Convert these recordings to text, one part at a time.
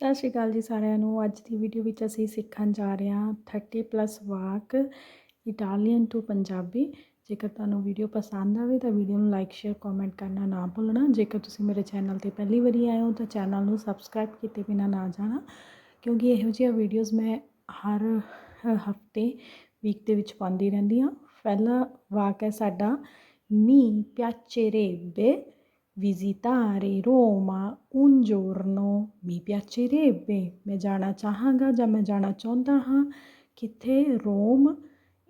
ਸਤਿ ਸ਼੍ਰੀ ਅਕਾਲ ਜੀ ਸਾਰਿਆਂ ਨੂੰ। ਅੱਜ ਦੀ ਵੀਡੀਓ ਵਿੱਚ ਅਸੀਂ ਸਿੱਖਣ ਜਾ ਰਹੇ ਹਾਂ 30 plus walk Italian to Punjabi. ਜੇਕਰ ਤੁਹਾਨੂੰ ਵੀਡੀਓ ਪਸੰਦ ਆਵੇ ਤਾਂ ਵੀਡੀਓ ਨੂੰ ਲਾਈਕ ਸ਼ੇਅਰ ਕਮੈਂਟ ਕਰਨਾ ਨਾ ਭੁੱਲਣਾ। ਜੇਕਰ ਤੁਸੀਂ ਮੇਰੇ ਚੈਨਲ ਤੇ ਪਹਿਲੀ ਵਾਰੀ ਆਏ ਹੋ ਤਾਂ ਚੈਨਲ ਨੂੰ ਸਬਸਕ੍ਰਾਈਬ ਕੀਤੇ ਬਿਨਾ ਨਾ ਜਾਣਾ। ਕਿਉਂਕਿ ਇਹੋ ਜਿਹੀਆਂ ਵੀਡੀਓਜ਼ ਮੈਂ ਹਰ ਹਫ਼ਤੇ ਵੀਕ ਦੇ ਵਿੱਚ ਪਾਉਂਦੀ ਰਹਿੰਦੀ ਹਾਂ। ਪਹਿਲਾ ਵਾਕ ਹੈ ਸਾਡਾ, ਮੀ ਪਿਆਚੇਰੇਬੇ visitare Roma un giorno mi piacerebbe ਮੈਂ ਜਾਣਾ ਚਾਹਾਂਗਾ ਜਾਂ ਮੈਂ ਜਾਣਾ ਚਾਹੁੰਦਾ ਹਾਂ ਕਿੱਥੇ ਰੋਮ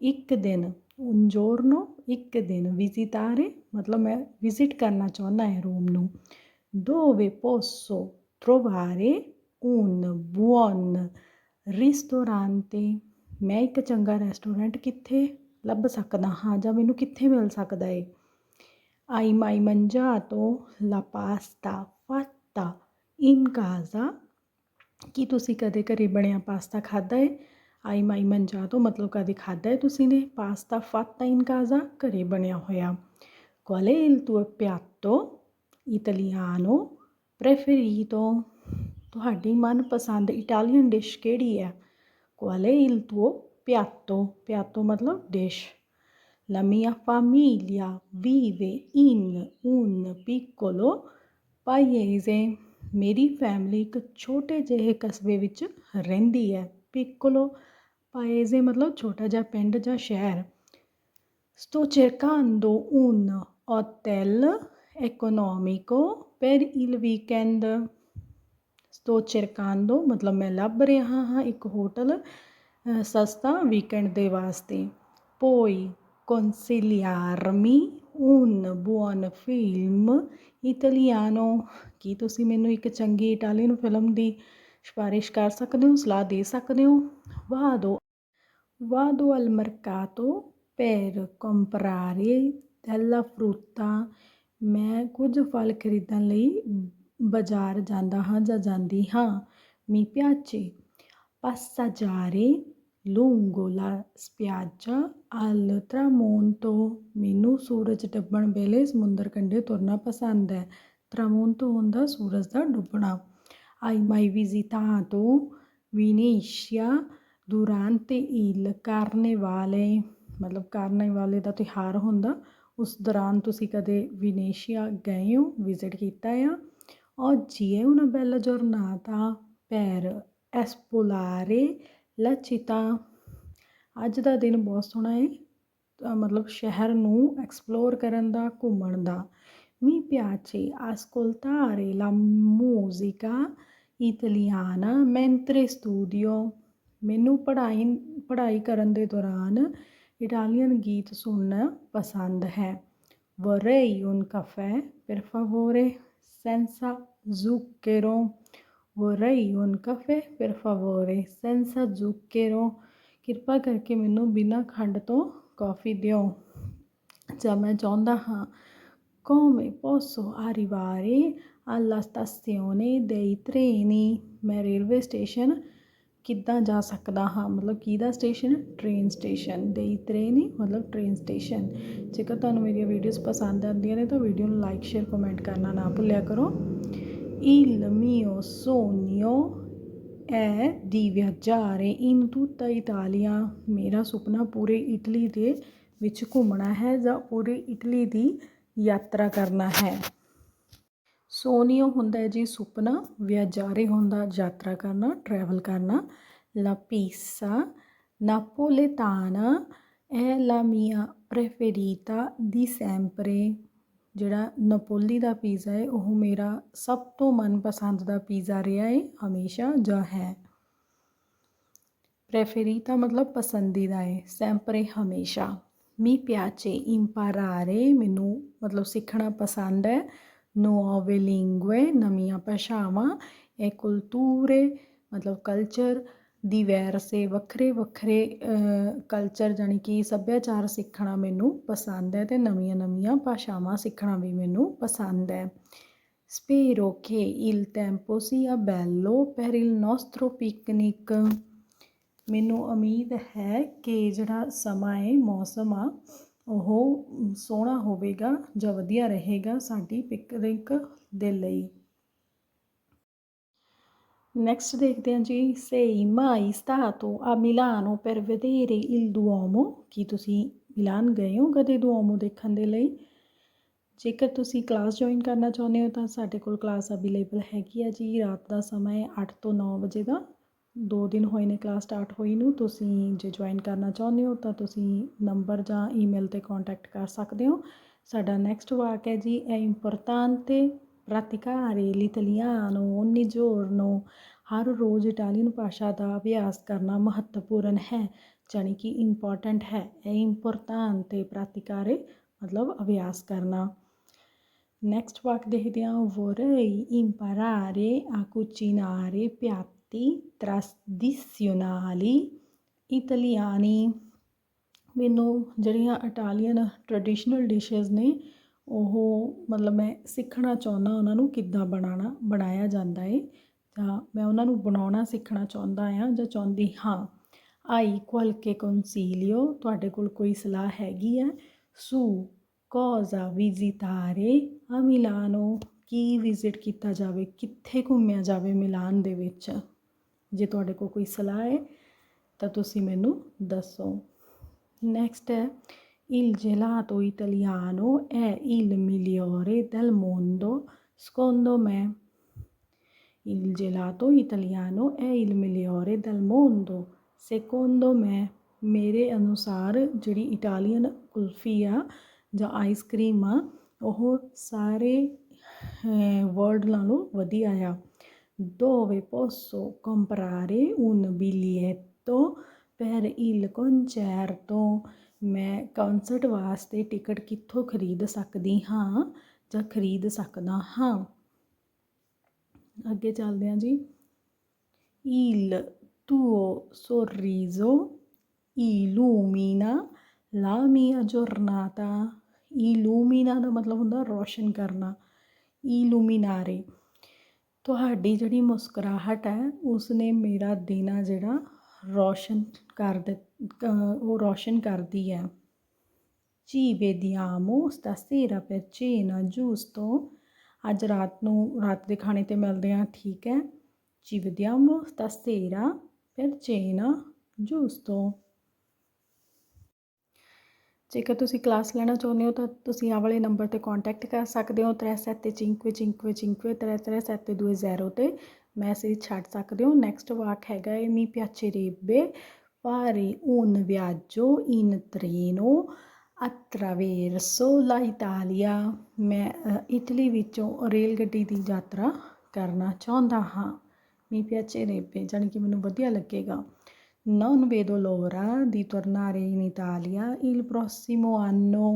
ਇੱਕ ਦਿਨ un giorno ਇੱਕ ਦਿਨ visitare ਮਤਲਬ ਮੈਂ ਵਿਜ਼ਿਟ ਕਰਨਾ ਚਾਹੁੰਦਾ ਹਾਂ ਰੋਮ ਨੂੰ dove posso trovare un buon ristorante ਮੈਂ ਇੱਕ ਚੰਗਾ ਰੈਸਟੋਰੈਂਟ ਕਿੱਥੇ ਲੱਭ ਸਕਦਾ ਹਾਂ ਜਾਂ ਮੈਨੂੰ ਕਿੱਥੇ ਮਿਲ ਸਕਦਾ ਹੈ ਆਈਮਾਈਮੰਜਾ ਲਾ ਪਾਸਤਾ ਫਾਤਾ ਇਨ ਕਾਜ਼ਾ ਕੀ ਤੁਸੀਂ ਕਦੇ ਘਰੇ ਬਣਿਆ ਪਾਸਤਾ ਖਾਦਾ ਹੈ ਆਈ ਮਾਈ ਮੰਜਾ ਤੋਂ ਮਤਲਬ ਕਦੇ ਖਾਦਾ ਹੈ ਤੁਸੀਂ ਨੇ ਪਾਸਤਾ ਫਾਤਾ ਇਨ ਕਾਜ਼ਾ ਘਰੇ ਬਣਿਆ ਹੋਇਆ qual è il tuo piatto italiano preferito ਤੁਹਾਡੀ ਮਨਪਸੰਦ ਇਟਾਲੀਅਨ ਡਿਸ਼ ਕਿਹੜੀ ਹੈ qual è il tuo piatto piatto ਮਤਲਬ dish La mia famiglia vive in un piccolo paese. ਮੇਰੀ ਫੈਮਿਲੀ ਇੱਕ ਛੋਟੇ ਜਿਹੇ ਕਸਬੇ ਵਿੱਚ ਰਹਿੰਦੀ ਹੈ ਪਿੱਕੋਲੋ ਪਾਏਜ਼ੇ ਮਤਲਬ ਛੋਟਾ ਜਿਹਾ ਪਿੰਡ ਜਾਂ ਸ਼ਹਿਰ sto cercando un hotel economico per il weekend sto cercando ਮਤਲਬ ਮੈਂ ਲੱਭ ਰਿਹਾ ਹਾਂ ਇੱਕ ਹੋਟਲ ਸਸਤਾ ਵੀਕਐਂਡ ਦੇ ਵਾਸਤੇ poi ਕੌਂਸਿਲਿਆਰਮੀ ਉਨ ਬੁਓਨ ਫਿਲਮ ਇਟਲੀਆਨੋ ਕੀ ਤੁਸੀਂ ਮੈਨੂੰ ਇੱਕ ਚੰਗੀ ਇਟਾਲੀਅਨ ਫਿਲਮ ਦੀ ਸਿਫਾਰਿਸ਼ ਕਰ ਸਕਦੇ ਹੋ ਸਲਾਹ ਦੇ ਸਕਦੇ ਹੋ ਵਾਦੋ ਵਾਦੋ ਅਲ ਮਰਕਾਤੋ ਪੈਰ ਕੰਪਰਾਰੇ ਡੈਲਾ ਫਰੂਤਾ ਮੈਂ ਕੁਝ ਫਲ ਖਰੀਦਣ ਲਈ ਬਾਜ਼ਾਰ ਜਾਂਦਾ ਹਾਂ ਜਾਂ ਜਾਂਦੀ ਹਾਂ ਮੀ ਪਿਆਚੇ ਪਾਸਾਜਾਰੇ lungo la spiaggia al tramonto ਮੈਨੂੰ ਸੂਰਜ ਡੁੱਬਣ ਵੇਲੇ ਸਮੁੰਦਰ ਕੰਢੇ ਤੁਰਨਾ ਪਸੰਦ ਹੈ tramonto ਹੁੰਦਾ ਸੂਰਜ ਦਾ ਡੁੱਬਣਾ hai mai visitato Venezia durante il carnevale ਮਤਲਬ ਕਾਰਨੇਵਾਲੇ ਦਾ ਤਿਉਹਾਰ ਹੁੰਦਾ ਉਸ ਦੌਰਾਨ ਤੁਸੀਂ ਕਦੇ ਵਿਨੇਸ਼ੀਆ ਗਏ ਹੋ ਵਿਜ਼ਿਟ ਕੀਤਾ ਆ oggi è una bella giornata per esplorare la città ਅੱਜ ਦਾ ਦਿਨ ਬਹੁਤ ਸੋਹਣਾ ਹੈ ਮਤਲਬ ਸ਼ਹਿਰ ਨੂੰ ਐਕਸਪਲੋਰ ਕਰਨ ਦਾ ਘੁੰਮਣ ਦਾ mi piace ascoltare la musica italiana mentre studio ਮੈਨੂੰ ਪੜ੍ਹਾਈ ਪੜ੍ਹਾਈ ਕਰਨ ਦੇ ਦੌਰਾਨ ਇਟਾਲੀਅਨ ਗੀਤ ਸੁਣਨਾ ਪਸੰਦ ਹੈ vorrei un caffè per favore senza zucchero vorrei un caffè per favore, senza zucchero. ਕਿਰਪਾ ਕਰਕੇ ਮੈਨੂੰ ਬਿਨਾਂ ਖੰਡ ਤੋਂ ਕੌਫੀ ਦਿਓ। ਜਾਂ ਮੈਂ ਚਾਹੁੰਦਾ ਹਾਂ। Come posso arrivare alla stazione dei treni? ਮੈਂ ਰੇਲਵੇ ਸਟੇਸ਼ਨ ਕਿੱਦਾਂ ਜਾ ਸਕਦਾ ਹਾਂ? ਮਤਲਬ ਕਿਹਦਾ ਸਟੇਸ਼ਨ ਟ੍ਰੇਨ ਸਟੇਸ਼ਨ ਦੇਈ ਟ੍ਰੇਨੀ ਮਤਲਬ ਟ੍ਰੇਨ ਸਟੇਸ਼ਨ ਜੇਕਰ ਤੁਹਾਨੂੰ ਮੇਰੀਆਂ ਵੀਡੀਓਜ਼ ਪਸੰਦ ਆਉਂਦੀਆਂ ਨੇ ਤਾਂ ਵੀਡੀਓ ਨੂੰ ਲਾਈਕ ਸ਼ੇਅਰ ਕਮੈਂਟ ਕਰਨਾ ਨਾ ਭੁੱਲਿਆ ਕਰੋ। Il mio sogno è di viaggiare in tutta Italia. ਮੇਰਾ ਸੁਪਨਾ ਪੂਰੇ ਇਟਲੀ ਦੇ ਵਿੱਚ ਘੁੰਮਣਾ ਹੈ ਜਾਂ ਪੂਰੇ ਇਟਲੀ ਦੀ ਯਾਤਰਾ ਕਰਨਾ ਹੈ। ਸੋਨੀਓ ਹੁੰਦਾ ਹੈ ਜੀ ਸੁਪਨਾ, ਵਿਆਜਾਰੇ ਹੁੰਦਾ ਯਾਤਰਾ ਕਰਨਾ ਟਰੈਵਲ ਕਰਨਾ। ਲਾ ਪੀਸਾ ਨਾਪੋਲੇਟਾਨਾ è la mia preferita di sempre ਜਿਹੜਾ ਨਪੋਲੀ ਦਾ ਪੀਜ਼ਾ ਹੈ, ਉਹ ਮੇਰਾ ਸਭ ਤੋਂ ਮਨਪਸੰਦ ਦਾ ਪੀਜ਼ਾ ਰਿਹਾ ਹੈ, ਹਮੇਸ਼ਾ ਜਾਂ ਹੈ। ਪ੍ਰੈਫਰੀਤਾ ਮਤਲਬ ਪਸੰਦੀਦਾ ਹੈ, ਸੈਂਪਰੇ ਹਮੇਸ਼ਾ। mi ਪਿਆਚੇ ਇੰਪਾਰਾਰੇ ਮੈਨੂੰ ਮਤਲਬ ਸਿੱਖਣਾ ਪਸੰਦ ਹੈ। nuove lingue ਨਵੀਆਂ ਭਾਸ਼ਾਵਾਂ e culture ਮਤਲਬ ਕਲਚਰ ਦੀ ਵੈਰਸੇ ਵੱਖਰੇ ਵੱਖਰੇ ਕਲਚਰ ਜਾਨੀ ਕਿ ਸੱਭਿਆਚਾਰ ਸਿੱਖਣਾ ਮੈਨੂੰ ਪਸੰਦ ਹੈ ਅਤੇ ਨਵੀਆਂ ਨਵੀਆਂ ਭਾਸ਼ਾਵਾਂ ਸਿੱਖਣਾ ਵੀ ਮੈਨੂੰ ਪਸੰਦ ਹੈ। spero che il ਸੀ sia ਬੈਲੋ per il nostro picnic ਮੈਨੂੰ ਉਮੀਦ ਹੈ ਕਿ ਜਿਹੜਾ ਸਮਾਂ ਹੈ, ਮੌਸਮ ਆ, ਉਹ ਸੋਹਣਾ ਹੋਵੇਗਾ ਜਾਂ ਵਧੀਆ ਰਹੇਗਾ ਸਾਡੀ ਪਿਕਨਿਕ ਦੇ ਲਈ। Next ਦੇਖਦੇ ਹਾਂ ਜੀ sei mai stato a Milano ਪਰ ਵਧੇਰੇ il Duomo? ਕੀ ਤੁਸੀਂ ਮਿਲਾਨ ਗਏ ਹੋ ਕਦੇ ਦੁਓਮੋ ਦੇਖਣ ਦੇ ਲਈ ਜੇਕਰ ਤੁਸੀਂ ਕਲਾਸ ਜੁਆਇਨ ਕਰਨਾ ਚਾਹੁੰਦੇ ਹੋ ਤਾਂ ਸਾਡੇ ਕੋਲ ਕਲਾਸ ਅਵੇਲੇਬਲ ਹੈਗੀ ਆ ਜੀ ਰਾਤ ਦਾ ਸਮਾਂ ਹੈ 8 ਤੋਂ 9 ਵਜੇ ਦਾ ਦੋ ਦਿਨ ਹੋਏ ਨੇ ਕਲਾਸ ਸਟਾਰਟ ਹੋਈ ਨੂੰ ਤੁਸੀਂ ਜੇ ਜੁਆਇਨ ਕਰਨਾ ਚਾਹੁੰਦੇ ਹੋ ਤਾਂ ਤੁਸੀਂ ਨੰਬਰ ਜਾਂ ਈਮੇਲ ਤੇ ਕੰਟੈਕਟ ਕਰ ਸਕਦੇ ਹੋ ਸਾਡਾ ਨੈਕਸਟ ਵਾਕ ਹੈ ਜੀ è importante ਰਾਤੀਕਾਰ ਇਤਾਲੀਆਨੋ ਓਨਿਜੋਰਨੋ ਹਰ ਰੋਜ਼ ਇਟਾਲੀਅਨ ਭਾਸ਼ਾ ਦਾ ਅਭਿਆਸ ਕਰਨਾ ਮਹੱਤਵਪੂਰਨ ਹੈ ਜਾਣੀ ਕਿ ਇੰਪੋਰਟੈਂਟ ਹੈ ਇਹ ਇੰਪੋਰਟਾਂਤੇ ਪ੍ਰੈਕਟਿਕਾਰੇ ਮਤਲਬ ਅਭਿਆਸ ਕਰਨਾ ਨੈਕਸਟ ਵਾਕ ਦੇਖਦੇ ਹਾਂ ਵੋਰੇਈ ਇੰਪਾਰਾਰੇ ਆ ਕੁਚਿਨਾਰੇ ਪਿਆਤੀ ਟ੍ਰੈਡੀਸ਼ਨਲੀ ਇਟਾਲੀਆਨੀ ਮੈਨੂੰ ਜਿਹੜੀਆਂ ਇਟਾਲੀਅਨ ਟ੍ਰੈਡੀਸ਼ਨਲ ਡਿਸ਼ਸ ਨੇ ਉਹ ਮਤਲਬ ਮੈਂ ਸਿੱਖਣਾ ਚਾਹੁੰਦਾ ਉਹਨਾਂ ਨੂੰ ਕਿੱਦਾਂ ਬਣਾਉਣਾ ਬਣਾਇਆ ਜਾਂਦਾ ਹੈ ਤਾਂ ਮੈਂ ਉਹਨਾਂ ਨੂੰ ਬਣਾਉਣਾ, ਸਿੱਖਣਾ ਚਾਹੁੰਦਾ ਹਾਂ ਜਾਂ ਚਾਹੁੰਦੀ ਹਾਂ। ਆਈ ਕੁਆਲਕੇ consiglio ਤੁਹਾਡੇ ਕੋਲ ਕੋਈ ਸਲਾਹ ਹੈਗੀ ਹੈ? su cosa visitare ਆ ਮਿਲਾਨੋ ਕੀ ਵਿਜ਼ਿਟ ਕੀਤਾ ਜਾਵੇ? ਕਿੱਥੇ ਘੁੰਮਿਆ ਜਾਵੇ ਮਿਲਾਨ ਦੇ ਵਿੱਚ? ਜੇ ਤੁਹਾਡੇ ਕੋਲ ਕੋਈ ਸਲਾਹ ਹੈ, ਤਾਂ ਤੁਸੀਂ ਮੈਨੂੰ ਦੱਸੋ। ਨੈਕਸਟ ਹੈ il gelato italiano è il migliore del mondo secondo me il gelato italiano è il migliore del mondo secondo me ਮੇਰੇ ਅਨੁਸਾਰ ਜਿਹੜੀ ਇਟਾਲੀਅਨ ਕੁਲਫੀ ਆ ਜਾਂ ਆਈਸਕ੍ਰੀਮ ਆ ਉਹ ਸਾਰੇ ਵਰਲਡ ਨਾਲੋਂ ਵਧੀਆ ਆ dove posso comprare un biglietto per il concerto ਮੈਂ ਕਨਸਰਟ ਵਾਸਤੇ ਟਿਕਟ ਕਿੱਥੋਂ ਖਰੀਦ ਸਕਦੀ ਹਾਂ ਜਾਂ ਖਰੀਦ ਸਕਦਾ ਹਾਂ? ਅੱਗੇ ਚੱਲਦੇ ਹਾਂ ਜੀ। Il tuo sorriso, illumina la mia giornata illumina ਦਾ ਮਤਲਬ ਹੁੰਦਾ ਰੋਸ਼ਨ ਕਰਨਾ। Illuminare ਤੁਹਾਡੀ ਜਿਹੜੀ ਮੁਸਕਰਾਹਟ ਹੈ, ਉਸਨੇ ਮੇਰਾ ਦਿਨ ਆ ਜਿਹੜਾ ਰੌਸ਼ਨ ਕਰ ਦਿੱ ਉਹ ਰੌਸ਼ਨ ਕਰਦੀ ਹੈ। ci ਸੇਰਾ stasera per ਜੂਸ ਤੋਂ। ਅੱਜ ਰਾਤ ਨੂੰ, ਰਾਤ ਦੇ ਖਾਣੇ ਤੇ ਮਿਲਦੇ ਹਾਂ, ਠੀਕ ਹੈ। ci vediamo stasera per ਜੂਸ ਤੋਂ। ਜੇਕਰ ਤੁਸੀਂ ਕਲਾਸ ਲੈਣਾ ਚਾਹੁੰਦੇ ਹੋ ਤਾਂ ਤੁਸੀਂ ਆਹ ਵਾਲੇ ਨੰਬਰ ਤੇ ਕੰਟੈਕਟ ਕਰ ਸਕਦੇ ਹੋ 375555 ਤੇ। ਮੈਸੇਜ ਛੱਡ ਸਕਦੇ ਹੋ ਨੈਕਸਟ ਵਾਕ ਹੈਗਾ ਏ ਮੀ ਪਿਆਚੇ ਬੇ ਭਾਰੇ ਊਨ ਵਿਆਜੋ ਇਨ ਤਰੇਨੋ ਅਤਰਾਵੇਰਸੋ ਲਾ ਇਟਾਲੀਆ ਮੈਂ ਇਟਲੀ ਵਿੱਚੋਂ ਰੇਲ ਗੱਡੀ ਦੀ ਯਾਤਰਾ ਕਰਨਾ ਚਾਹੁੰਦਾ ਹਾਂ ਮੀ ਪਿਆਚੇ ਰੇਬੇ ਜਾਣੀ ਕਿ ਮੈਨੂੰ ਵਧੀਆ ਲੱਗੇਗਾ non vedo l'ora di tornare in Italia il prossimo anno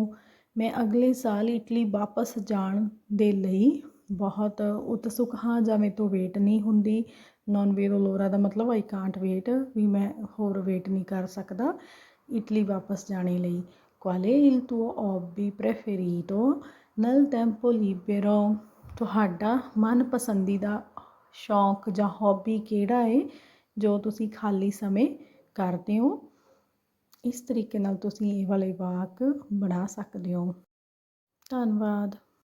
ਮੈਂ ਅਗਲੇ ਸਾਲ ਇਟਲੀ ਵਾਪਸ ਜਾਣ ਦੇ ਲਈ ਬਹੁਤ ਉਤਸੁਕ ਹਾਂ ਜਾਂ ਮੇਰੇ ਤੋਂ ਵੇਟ ਨਹੀਂ ਹੁੰਦੀ। ਨੋਨ ਵੇਰੋ ਲੋਰਾ ਦਾ ਮਤਲਬ ਆਈ ਕਾਂਟ ਵੇਟ ਵੀ ਮੈਂ ਹੋਰ ਵੇਟ ਨਹੀਂ ਕਰ ਸਕਦਾ। ਇਟਲੀ ਵਾਪਸ ਜਾਣੇ ਲਈ। qual è il tuo hobby preferito? Nel tempo libero? ਤੁਹਾਡਾ ਮਨ ਪਸੰਦੀਦਾ ਸ਼ੌਂਕ ਜਾਂ ਹੌਬੀ ਕਿਹੜਾ ਹੈ ਜੋ ਤੁਸੀਂ ਖਾਲੀ ਸਮੇਂ ਕਰਦੇ ਹੋ? ਇਸ ਤਰੀਕੇ ਨਾਲ ਤੁਸੀਂ ਇਹ ਵਾਲੇ ਵਾਕ ਬਣਾ ਸਕਦੇ ਹੋ। ਧੰਨਵਾਦ।